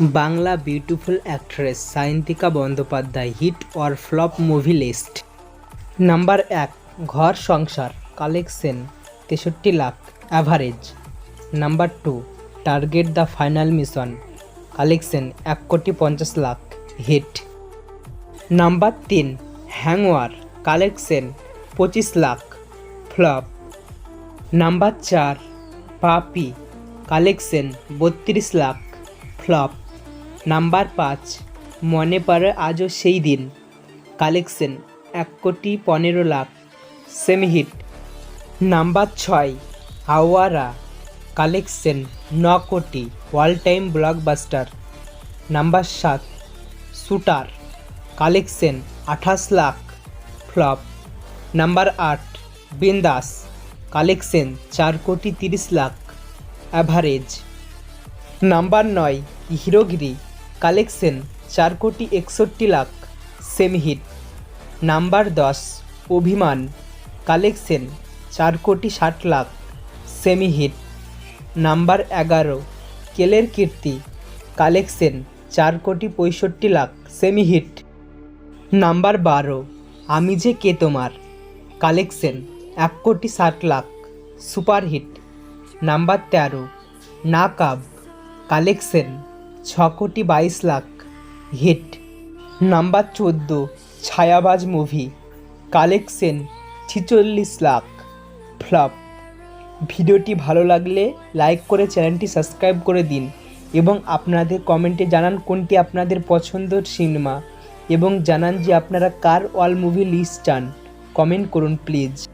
Bangla beautiful actress Sayantika Bandyopadhyay hit or flop movie list. Number এক, Ghar Sansar, collection, তেষট্টি lakh average number two, target the final mission, collection, এক কোটি পঞ্চাশ lakh, hit. Number তিন, হ্যাংওয়ার, collection, পঁচিশ lakh, flop. Number চার, পাপি, collection, বত্রিশ লাখ, ফ্লপ। নাম্বার পাঁচ। মনে পড়ে আজও সেই দিন। কালেকশন, এক কোটি পনেরো লাখ। সেমি হিট নাম্বার ছয় আওয়ারা কালেকশন, ন crore all time blockbuster. Number সাত, শুটার। কালেকশন, আঠাশ লাখ। ফ্লপ। নাম্বার আট, বিন্দাস। কালেকশন, চার কোটি তিরিশ লাখ। অ্যাভারেজ। নাম্বার নয়, হিরোগিরি। কালেকশন চার কোটি একষট্টি লাখ, সেমি হিট। নাম্বার দশ, অভিমান। কালেকশন চার কোটি ষাট লাখ, সেমি হিট। নাম্বার এগারো, কেলের কীর্তি। কালেকশন চার কোটি পঁয়ষট্টি লাখ, সেমি হিট। নাম্বার বারো, আমি যে কে তোমার। কালেকশন এক কোটি ষাট লাখ সুপারহিট নাম্বার তেরো, নাকাব। কালেকশন ছ কোটি বাইশ লাখ। হিট। নাম্বার চোদ্দ, ছায়াবাজ মুভি। কালেকশন, ছিচল্লিশ লাখ। ফ্লপ। ভিডিওটি ভালো লাগলে লাইক করে চ্যানেলটি সাবস্ক্রাইব করে দিন এবং আপনাদের কমেন্টে জানান কোনটি আপনাদের পছন্দের সিনেমা এবং জানান যে আপনারা কার অল মুভি লিস্ট চান। কমেন্ট করুন প্লিজ।